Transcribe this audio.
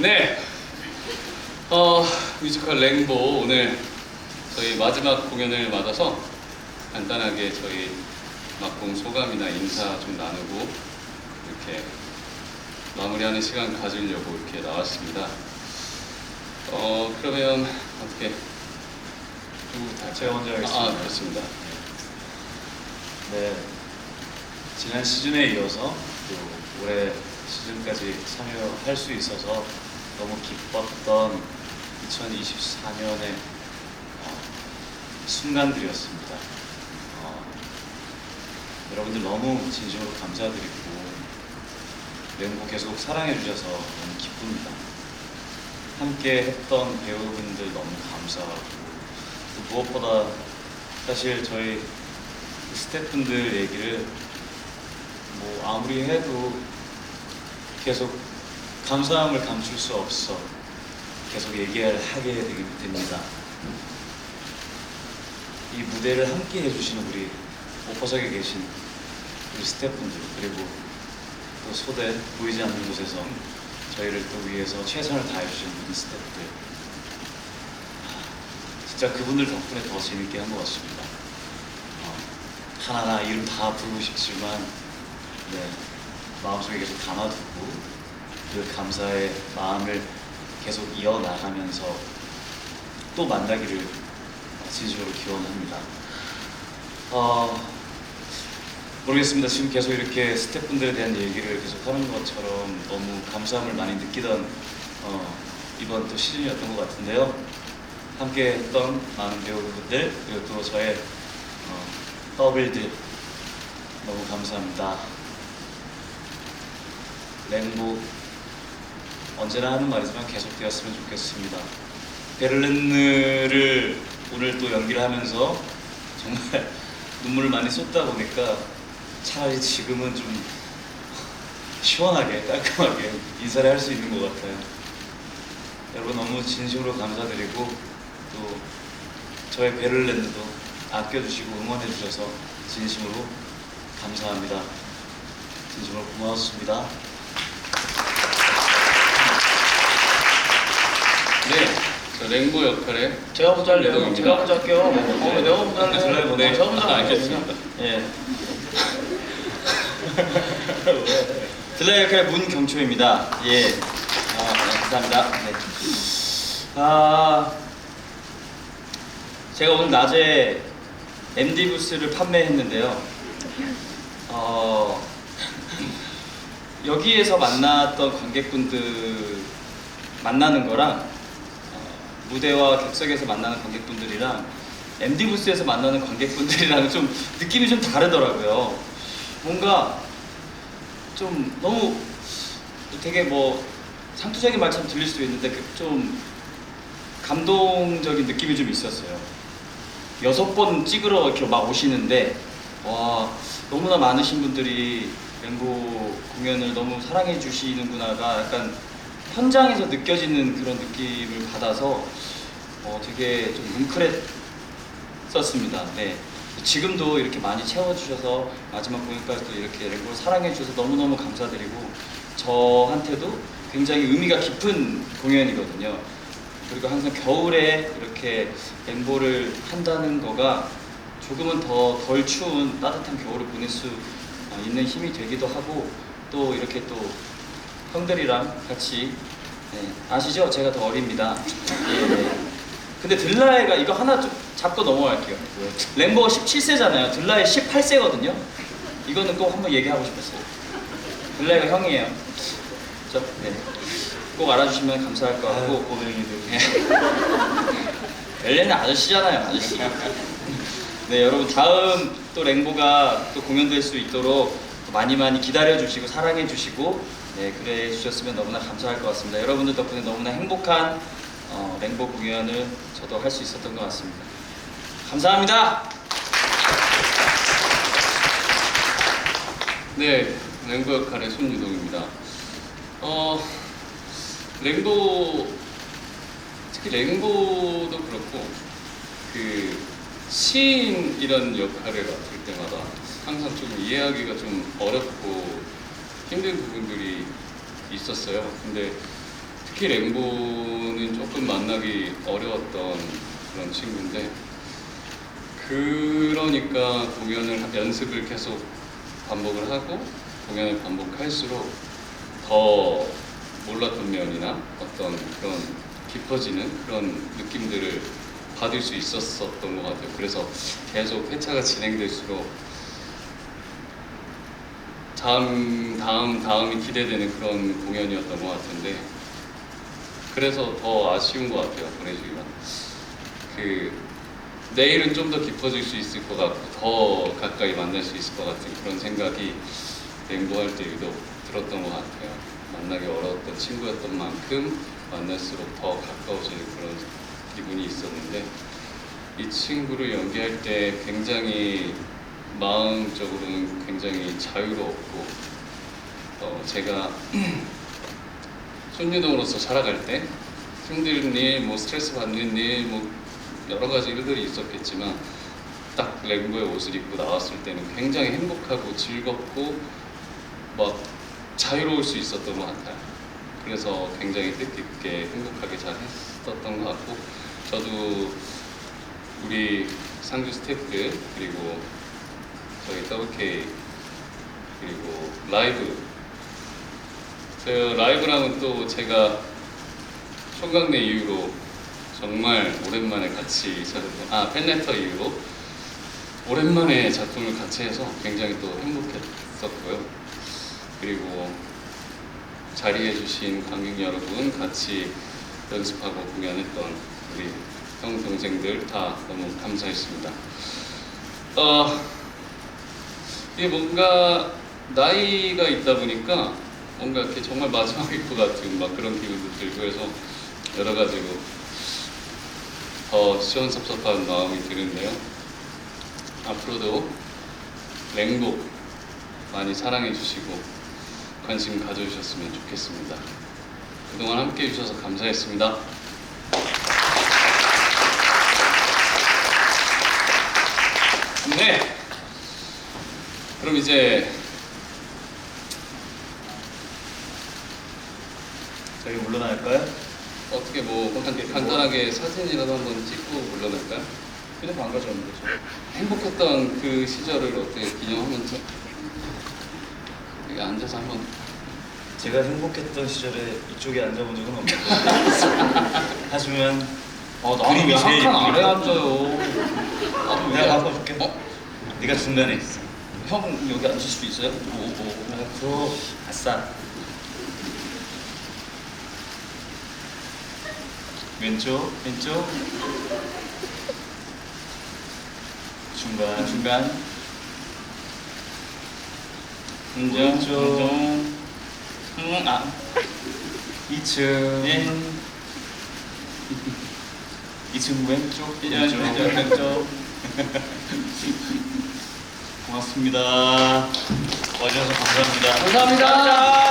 네. 어, 뮤지컬 랭보 오늘 저희 마지막 공연을 맞아서 간단하게 저희 막공 소감이나 인사 좀 나누고 이렇게 마무리하는 시간 가지려고 이렇게 나왔습니다. 어, 그러면 어떻게 누구 제가 먼저 하겠습니다. 아, 그렇습니다. 네. 지난 시즌에 이어서 또 올해 시즌까지 참여할 수 있어서 너무 기뻤던 2024년의 어, 순간들이었습니다. 어, 여러분들 너무 진심으로 감사드리고 맹고 계속 사랑해 주셔서 너무 기쁩니다. 함께 했던 배우분들 너무 감사하고 또 무엇보다 사실 저희 스태프분들 얘기를 뭐 아무리 해도 계속 감사함을 감출 수 없어 계속 얘기를 하게 되게 됩니다. 이 무대를 함께 해주시는 우리 오퍼석에 계신 우리 스태프분들 그리고 또 소대 보이지 않는 곳에서 저희를 또 위해서 최선을 다해주신 우리 스태프들 진짜 그분들 덕분에 더 재밌게 한 것 같습니다. 어, 하나하나 이름 다 부르고 싶지만 네, 마음속에 계속 담아두고 그 감사의 마음을 계속 이어나가면서 또 만나기를 진심으로 기원합니다. 어, 모르겠습니다. 지금 계속 이렇게 스태프분들에 대한 얘기를 계속 하는 것처럼 너무 감사함을 많이 느끼던 어, 이번 또 시즌이었던 것 같은데요. 함께 했던 많은 배우분들 그리고 또 저의 어, 더블들 너무 감사합니다. 랭보 언제나 하는 말이지만 계속되었으면 좋겠습니다. 베를린을 오늘 또 연기를 하면서 정말 눈물을 많이 쏟다 보니까 차라리 지금은 좀 시원하게 깔끔하게 인사를 할 수 있는 것 같아요. 여러분 너무 진심으로 감사드리고 또 저의 베를린도 아껴주시고 응원해 주셔서 진심으로 감사합니다. 진심으로 고마웠습니다. 네. 저 랭보 역할의 제가 먼저 할래요. 제가 먼저 할게요. 어, 내가 먼저 할래요. 들어요, 네. 제가 먼저 아, 할게요. 알겠습니다. 예. 들라이 역할의 문경초입니다. 예. 아, 네, 감사합니다. 네. 아, 제가 오늘 낮에 MD 부스를 판매했는데요. 어, 여기에서 만났던 관객분들 만나는 거랑 어, 무대와 객석에서 만나는 관객분들이랑 MD 부스에서 만나는 관객분들이랑 좀 느낌이 좀 다르더라고요. 뭔가 좀 너무 되게 뭐 상투적인 말처럼 들릴 수도 있는데 그좀 감동적인 느낌이 좀 있었어요. 여섯 번 찍으러 이렇게 막 오시는데 와 너무나 많으신 분들이 랭보 공연을 너무 사랑해 주시는구나가 약간 현장에서 느껴지는 그런 느낌을 받아서 어, 되게 좀 뭉클했었습니다. 네. 지금도 이렇게 많이 채워주셔서 마지막 공연까지도 이렇게 랭보를 사랑해 주셔서 너무너무 감사드리고 저한테도 굉장히 의미가 깊은 공연이거든요. 그리고 항상 겨울에 이렇게 랭보를 한다는 거가 조금은 더 덜 추운 따뜻한 겨울을 보낼 수 어, 있는 힘이 되기도 하고 또 이렇게 또 형들이랑 같이 네, 아시죠? 제가 더 어립니다. 예, 네. 근데 들라이가 이거 하나 좀 잡고 넘어갈게요. 랭보가 17세잖아요. 들라이 18세거든요. 이거는 꼭 한번 얘기하고 싶었어요. 들라이가 형이에요. 저, 네. 꼭 알아주시면 감사할 것 같고 고백이들. 엘레는 아저씨잖아요, 아저씨. 네, 여러분 다음 또 랭보가 또 공연될 수 있도록 많이 많이 기다려 주시고 사랑해 주시고 네, 그래 주셨으면 너무나 감사할 것 같습니다. 여러분들 덕분에 너무나 행복한 어, 랭보 공연을 저도 할 수 있었던 것 같습니다. 감사합니다. 네, 랭보 역할의 손유동입니다. 어, 랭보 특히 랭보도 그렇고 그 시인 이런 역할을 맡을 때마다 항상 좀 이해하기가 좀 어렵고 힘든 부분들이 있었어요. 근데 특히 랭보는 조금 만나기 어려웠던 그런 친구인데 그러니까 공연을 연습을 계속 반복을 하고 공연을 반복할수록 더 몰랐던 면이나 어떤 그런 깊어지는 그런 느낌들을 받을 수 있었었던 것 같아요. 그래서 계속 회차가 진행될수록 다음 다음 다음이 기대되는 그런 공연이었던 것 같은데 그래서 더 아쉬운 것 같아요 보내주기가. 그 내일은 좀 더 깊어질 수 있을 것 같고 더 가까이 만날 수 있을 것 같은 그런 생각이 맹보할 때 유독 들었던 것 같아요. 만나기 어려웠던 친구였던 만큼 만날수록 더 가까워지는 그런 기분이 있었는데 이 친구를 연기할 때 굉장히 마음적으로는 굉장히 자유로웠고 어, 제가 손유동으로서 살아갈 때 힘든 일, 뭐 스트레스 받는 일, 뭐 여러 가지 일들이 있었겠지만 딱 랭보의 옷을 입고 나왔을 때는 굉장히 행복하고 즐겁고 막 자유로울 수 있었던 것 같아요. 그래서 굉장히 뜻깊게 행복하게 잘 했었던 것 같고 저도 우리 상주 스태프들 그리고 저희 WK 그리고 라이브 저 라이브랑은 또 제가 총각내 이후로 정말 오랜만에 같이 작품, 아 팬레터 이후로 오랜만에 작품을 같이 해서 굉장히 또 행복했었고요. 그리고 자리해 주신 관객 여러분 같이 연습하고 공연했던 우리 형 동생들 다 너무 감사했습니다. 어, 이게 뭔가 나이가 있다 보니까 뭔가 이렇게 정말 마지막일 것 같은 막 그런 기분도 들고 해서 여러 가지로 더 시원섭섭한 마음이 드는데요. 앞으로도 랭복 많이 사랑해 주시고 관심 가져주셨으면 좋겠습니다. 그동안 함께 해주셔서 감사했습니다. 네. 그럼 이제 저희 물러날까요? 어떻게 뭐 간, 간단하게 사진이라도 한번 찍고 물러날까요? 그냥 안 가져오면 되죠. 행복했던 그 시절을 어떻게 기념하면서 여기 앉아서 한번 제가 행복했던 시절에 이쪽에 앉아본 적은 없는데 하지만 아 나는 왜 그림이 제일 한칸 아래 예쁘다. 앉아요? 나도 내가 바꿔줄게 어? 네가 중간에 있어 형 여기 앉을 수도 있어요? 오, 오. 앞으로 아싸 왼쪽 왼쪽 중간 중간. 왼쪽. 음, 아. 2층 예. 2층 왼쪽 왼쪽, 왼쪽, 왼쪽. 고맙습니다 와주셔서 감사합니다 감사합니다.